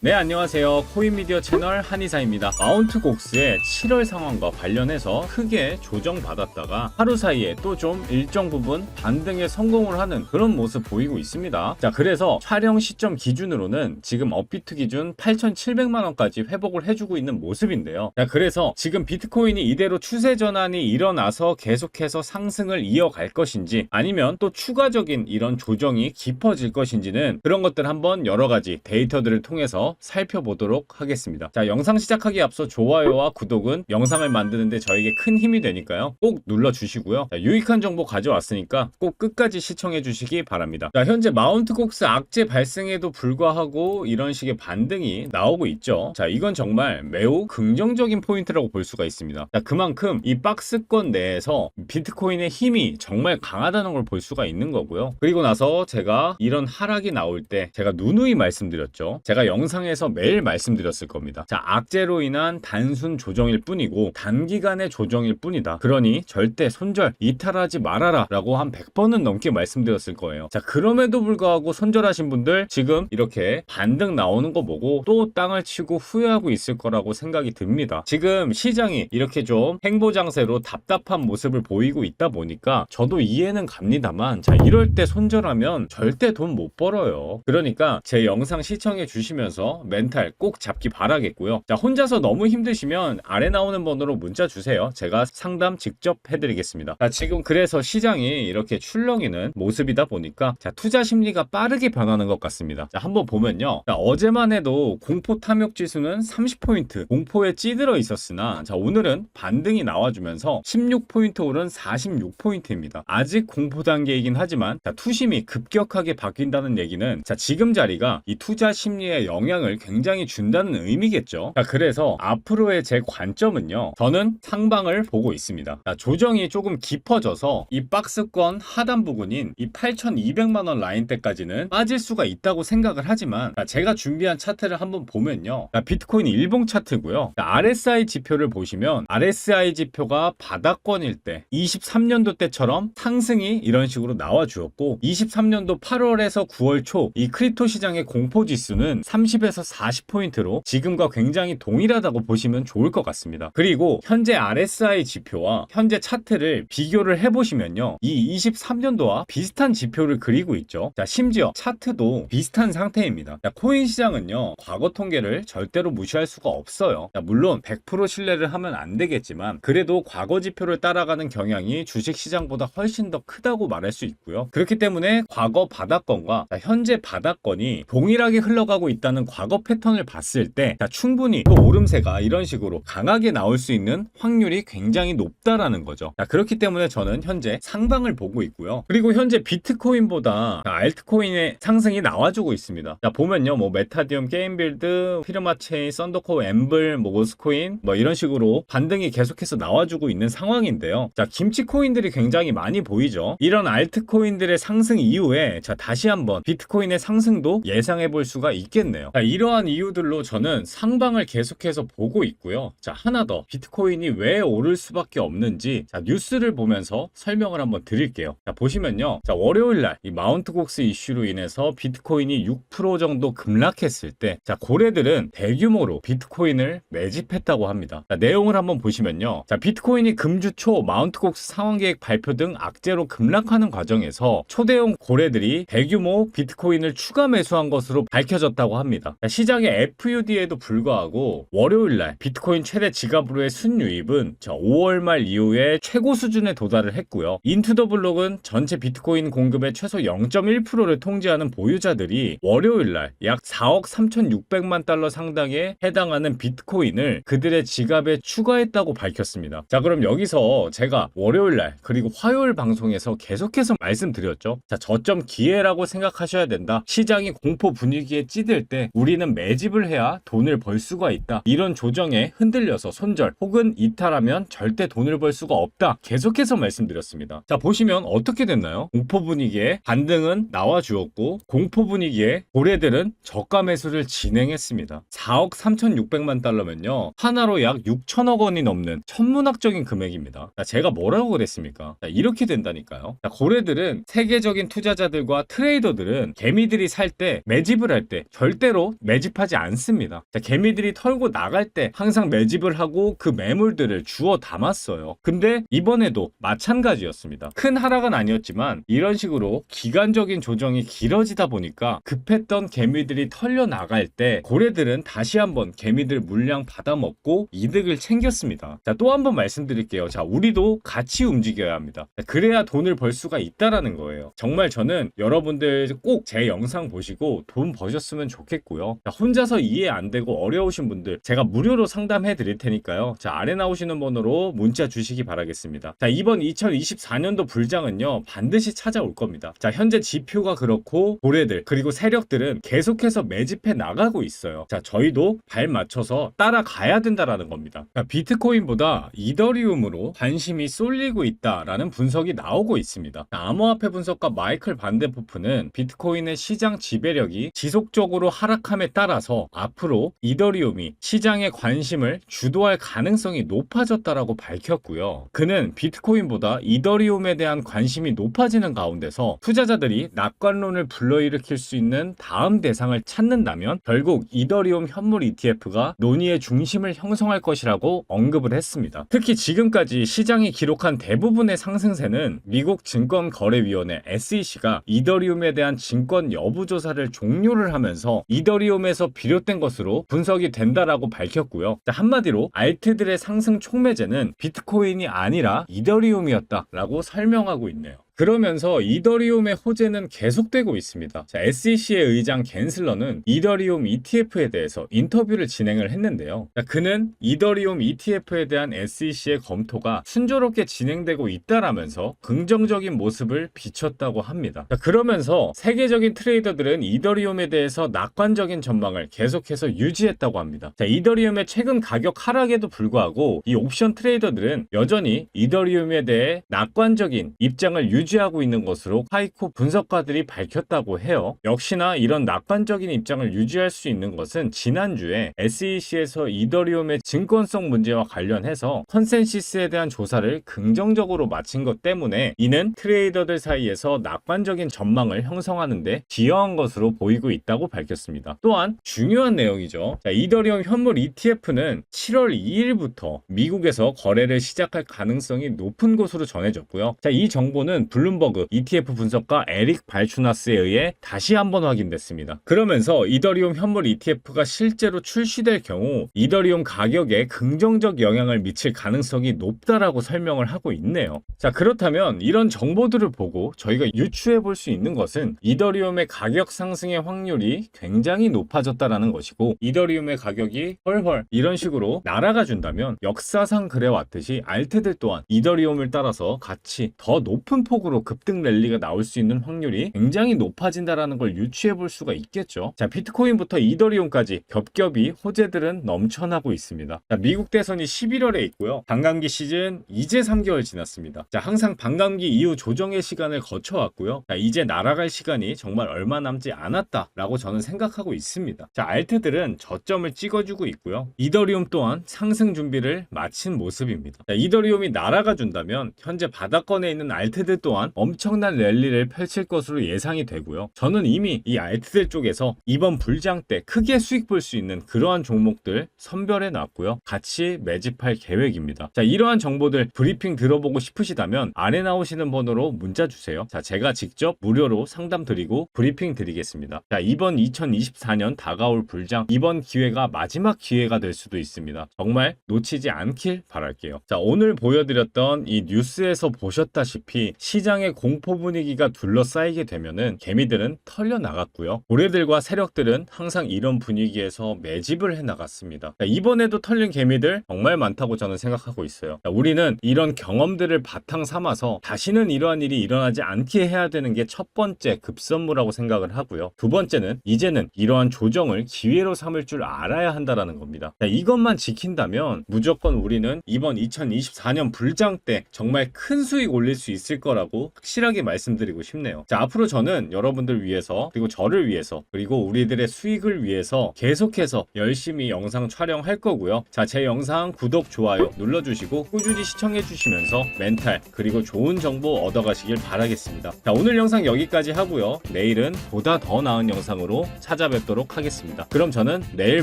네 안녕하세요. 코인미디어 채널 한이사입니다. 마운트 곡스의 7월 상황과 관련해서 크게 조정받았다가 하루 사이에 또 좀 일정 부분 반등에 성공을 하는 그런 모습 보이고 있습니다. 자 그래서 촬영 시점 기준으로는 지금 업비트 기준 8,700만원까지 회복을 해주고 있는 모습인데요. 자 그래서 지금 비트코인이 이대로 추세 전환이 일어나서 계속해서 상승을 이어갈 것인지 아니면 또 추가적인 이런 조정이 깊어질 것인지는 그런 것들 한번 여러 가지 데이터들을 통해서 살펴보도록 하겠습니다. 자, 영상 시작하기 앞서 좋아요와 구독은 영상을 만드는데 저에게 큰 힘이 되니까요. 꼭 눌러주시고요. 자, 유익한 정보 가져왔으니까 꼭 끝까지 시청해 주시기 바랍니다. 자, 현재 마운트 곡스 악재 발생에도 불구하고 이런 식의 반등이 나오고 있죠. 자, 이건 정말 매우 긍정적인 포인트라고 볼 수가 있습니다. 자, 그만큼 이 박스권 내에서 비트코인의 힘이 정말 강하다는 걸 볼 수가 있는 거고요. 그리고 나서 제가 이런 하락이 나올 때 제가 누누이 말씀드렸죠. 제가 영상 에서 매일 말씀드렸을 겁니다. 자, 악재로 인한 단순 조정일 뿐이고 단기간의 조정일 뿐이다. 그러니 절대 손절 이탈하지 말아라 라고 한 100번은 넘게 말씀드렸을 거예요. 자, 그럼에도 불구하고 손절하신 분들 지금 이렇게 반등 나오는 거 보고 또 땅을 치고 후회하고 있을 거라고 생각이 듭니다. 지금 시장이 이렇게 좀 행보장세로 답답한 모습을 보이고 있다 보니까 저도 이해는 갑니다만 자, 이럴 때 손절하면 절대 돈 못 벌어요. 그러니까 제 영상 시청해 주시면서 멘탈 꼭 잡기 바라겠고요. 자, 혼자서 너무 힘드시면 아래 나오는 번호로 문자 주세요. 제가 상담 직접 해드리겠습니다. 자, 지금 그래서 시장이 이렇게 출렁이는 모습이다 보니까 자, 투자 심리가 빠르게 변하는 것 같습니다. 자, 한번 보면요. 자, 어제만 해도 공포 탐욕 지수는 30포인트 공포에 찌들어 있었으나 자, 오늘은 반등이 나와주면서 16포인트 오른 46포인트입니다. 아직 공포 단계이긴 하지만 자, 투심이 급격하게 바뀐다는 얘기는 자, 지금 자리가 이 투자 심리에 영향 을 굉장히 준다는 의미겠죠. 자, 그래서 앞으로의 제 관점은요. 저는 상방을 보고 있습니다. 자, 조정이 조금 깊어져서 이 박스권 하단 부분인 이 8,200만 원 라인대까지는 빠질 수가 있다고 생각을 하지만 자, 제가 준비한 차트를 한번 보면요. 자, 비트코인 일봉 차트고요. 자, RSI 지표를 보시면 RSI 지표가 바닥권일 때 23년도 때처럼 상승이 이런 식으로 나와 주었고 23년도 8월에서 9월 초 이 크립토 시장의 공포 지수는 30에 서 40포인트로 지금과 굉장히 동일하다고 보시면 좋을 것 같습니다. 그리고 현재 RSI 지표와 현재 차트를 비교를 해보시면요. 이 23년도와 비슷한 지표를 그리고 있죠. 자, 심지어 차트도 비슷한 상태입니다. 자, 코인 시장은요. 과거 통계를 절대로 무시할 수가 없어요. 자, 물론 100% 신뢰를 하면 안 되겠지만 그래도 과거 지표를 따라가는 경향이 주식 시장보다 훨씬 더 크다고 말할 수 있고요. 그렇기 때문에 과거 바닥권과 자, 현재 바닥권이 동일하게 흘러가고 있다는 과거 패턴을 봤을 때 자, 충분히 그 오름세가 이런 식으로 강하게 나올 수 있는 확률이 굉장히 높다라는 거죠. 자, 그렇기 때문에 저는 현재 상방을 보고 있고요. 그리고 현재 비트코인보다 자, 알트코인의 상승이 나와주고 있습니다. 자, 보면요. 뭐 메타디움, 게임빌드, 피르마체인, 썬더코, 엠블, 뭐 모스코인 뭐 이런 식으로 반등이 계속해서 나와주고 있는 상황인데요. 자, 김치 코인들이 굉장히 많이 보이죠. 이런 알트코인들의 상승 이후에 자, 다시 한번 비트코인의 상승도 예상해 볼 수가 있겠네요. 자, 이러한 이유들로 저는 상방을 계속해서 보고 있고요. 자, 하나 더. 비트코인이 왜 오를 수밖에 없는지 자, 뉴스를 보면서 설명을 한번 드릴게요. 자, 보시면요. 자, 월요일 날 이 마운트 곡스 이슈로 인해서 비트코인이 6% 정도 급락했을 때 자, 고래들은 대규모로 비트코인을 매집했다고 합니다. 자, 내용을 한번 보시면요. 자, 비트코인이 금주 초 마운트 곡스 상황 계획 발표 등 악재로 급락하는 과정에서 초대형 고래들이 대규모 비트코인을 추가 매수한 것으로 밝혀졌다고 합니다. 자, 시장의 FUD에도 불구하고 월요일 날 비트코인 최대 지갑으로의 순유입은 자, 5월 말 이후에 최고 수준에 도달을 했고요. 인투더블록은 전체 비트코인 공급의 최소 0.1%를 통제하는 보유자들이 월요일 날 약 4억 3,600만 달러 상당에 해당하는 비트코인을 그들의 지갑에 추가했다고 밝혔습니다. 자, 그럼 여기서 제가 월요일 날 그리고 화요일 방송에서 계속해서 말씀드렸죠. 자, 저점 기회라고 생각하셔야 된다. 시장이 공포 분위기에 찌들 때 우리는 매집을 해야 돈을 벌 수가 있다. 이런 조정에 흔들려서 손절 혹은 이탈하면 절대 돈을 벌 수가 없다. 계속해서 말씀드렸습니다. 자, 보시면 어떻게 됐나요? 공포 분위기에 반등은 나와 주었고 공포 분위기에 고래들은 저가 매수를 진행했습니다. 4억 3,600만 달러면요. 하나로 약 6천억 원이 넘는 천문학적인 금액입니다. 자, 제가 뭐라고 그랬습니까? 자, 이렇게 된다니까요. 자, 고래들은 세계적인 투자자들과 트레이더들은 개미들이 살 때 매집을 할 때 절대로 매집하지 않습니다. 자, 개미들이 털고 나갈 때 항상 매집을 하고 그 매물들을 주워 담았어요. 근데 이번에도 마찬가지였습니다. 큰 하락은 아니었지만 이런 식으로 기간적인 조정이 길어지다 보니까 급했던 개미들이 털려 나갈 때 고래들은 다시 한번 개미들 물량 받아먹고 이득을 챙겼습니다. 자, 또 한 번 말씀드릴게요. 자, 우리도 같이 움직여야 합니다. 자, 그래야 돈을 벌 수가 있다라는 거예요. 정말 저는 여러분들 꼭 제 영상 보시고 돈 버셨으면 좋겠고요. 자, 혼자서 이해 안 되고 어려우신 분들 제가 무료로 상담해 드릴 테니까요. 자, 아래 나오시는 번호로 문자 주시기 바라겠습니다. 자, 이번 2024년도 불장은요. 반드시 찾아올 겁니다. 자, 현재 지표가 그렇고 고래들 그리고 세력들은 계속해서 매집해 나가고 있어요. 자, 저희도 발 맞춰서 따라가야 된다라는 겁니다. 자, 비트코인보다 이더리움으로 관심이 쏠리고 있다라는 분석이 나오고 있습니다. 자, 암호화폐 분석가 마이클 반데포프는 비트코인의 시장 지배력이 지속적으로 하락 함에 따라서 앞으로 이더리움이 시장의 관심을 주도할 가능성이 높아졌다라고 밝혔고요. 그는 비트코인보다 이더리움에 대한 관심이 높아지는 가운데서 투자자들이 낙관론을 불러일으킬 수 있는 다음 대상을 찾는다면 결국 이더리움 현물 ETF가 논의의 중심을 형성할 것이라고 언급을 했습니다. 특히 지금까지 시장이 기록한 대부분의 상승세는 미국 증권거래위원회 SEC가 이더리움에 대한 증권 여부 조사를 종료를 하면서 이더리움 에서 비롯된 것으로 분석이 된다라고 밝혔고요. 자, 한마디로 알트들의 상승 촉매제는 비트코인이 아니라 이더리움이었다라고 설명하고 있네요. 그러면서 이더리움의 호재는 계속되고 있습니다. 자, SEC의 의장 겐슬러는 이더리움 ETF에 대해서 인터뷰를 진행을 했는데요. 자, 그는 이더리움 ETF에 대한 SEC의 검토가 순조롭게 진행되고 있다라면서 긍정적인 모습을 비췄다고 합니다. 자, 그러면서 세계적인 트레이더들은 이더리움에 대해서 낙관적인 전망을 계속해서 유지했다고 합니다. 자, 이더리움의 최근 가격 하락에도 불구하고 이 옵션 트레이더들은 여전히 이더리움에 대해 낙관적인 입장을 유지 유지하고 있는 것으로 카이코 분석가들이 밝혔다고 해요. 역시나 이런 낙관적인 입장을 유지할 수 있는 것은 지난주에 SEC에서 이더리움의 증권성 문제와 관련해서 컨센시스에 대한 조사를 긍정적으로 마친 것 때문에 이는 트레이더들 사이에서 낙관적인 전망을 형성하는데 기여한 것으로 보이고 있다고 밝혔습니다. 또한 중요한 내용이죠. 자, 이더리움 현물 ETF는 7월 2일부터 미국에서 거래를 시작할 가능성이 높은 것으로 전해졌고요. 자, 이 정보는 블룸버그 ETF 분석가 에릭 발추나스에 의해 다시 한번 확인됐습니다. 그러면서 이더리움 현물 ETF가 실제로 출시될 경우 이더리움 가격에 긍정적 영향을 미칠 가능성이 높다라고 설명을 하고 있네요. 자, 그렇다면 이런 정보들을 보고 저희가 유추해 볼 수 있는 것은 이더리움의 가격 상승의 확률이 굉장히 높아졌다라는 것이고 이더리움의 가격이 헐헐 이런 식으로 날아가 준다면 역사상 그래왔듯이 알트들 또한 이더리움을 따라서 같이 더 높은 폭으로 급등 랠리가 나올 수 있는 확률이 굉장히 높아진다라는 걸 유추해 볼 수가 있겠죠. 자, 비트코인부터 이더리움까지 겹겹이 호재들은 넘쳐나고 있습니다. 자, 미국 대선이 11월에 있고요. 반감기 시즌 이제 3개월 지났습니다. 자, 항상 반감기 이후 조정의 시간을 거쳐왔고요. 자, 이제 날아갈 시간이 정말 얼마 남지 않았다라고 저는 생각하고 있습니다. 자, 알트들은 저점을 찍어주고 있고요. 이더리움 또한 상승 준비를 마친 모습입니다. 자, 이더리움이 날아가 준다면 현재 바닥권에 있는 알트들 또한 엄청난 랠리를 펼칠 것으로 예상이 되고요. 저는 이미 이 알트들 쪽에서 이번 불장 때 크게 수익 볼 수 있는 그러한 종목들 선별해 놨고요. 같이 매집할 계획입니다. 자, 이러한 정보들 브리핑 들어보고 싶으시다면 아래 나오시는 번호로 문자 주세요. 자, 제가 직접 무료로 상담 드리고 브리핑 드리겠습니다. 자, 이번 2024년 다가올 불장 이번 기회가 마지막 기회가 될 수도 있습니다. 정말 놓치지 않길 바랄게요. 자, 오늘 보여드렸던 이 뉴스에서 보셨다시피 시 장의 공포 분위기가 둘러싸이게 되면은 개미들은 털려 나갔고요. 고래들과 세력들은 항상 이런 분위기에서 매집을 해 나갔습니다. 자, 이번에도 털린 개미들 정말 많다고 저는 생각하고 있어요. 자, 우리는 이런 경험들을 바탕 삼아서 다시는 이러한 일이 일어나지 않게 해야 되는 게 첫 번째 급선무라고 생각을 하고요. 두 번째는 이제는 이러한 조정을 기회로 삼을 줄 알아야 한다라는 겁니다. 자, 이것만 지킨다면 무조건 우리는 이번 2024년 불장 때 정말 큰 수익 올릴 수 있을 거라고 있다고 확실하게 말씀드리고 싶네요. 자, 앞으로 저는 여러분들 위해서 그리고 저를 위해서 그리고 우리들의 수익을 위해서 계속해서 열심히 영상 촬영할 거고요. 자, 제 영상 구독, 좋아요 눌러주시고 꾸준히 시청해주시면서 멘탈 그리고 좋은 정보 얻어가시길 바라겠습니다. 자, 오늘 영상 여기까지 하고요. 내일은 보다 더 나은 영상으로 찾아뵙도록 하겠습니다. 그럼 저는 내일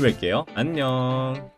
뵐게요. 안녕.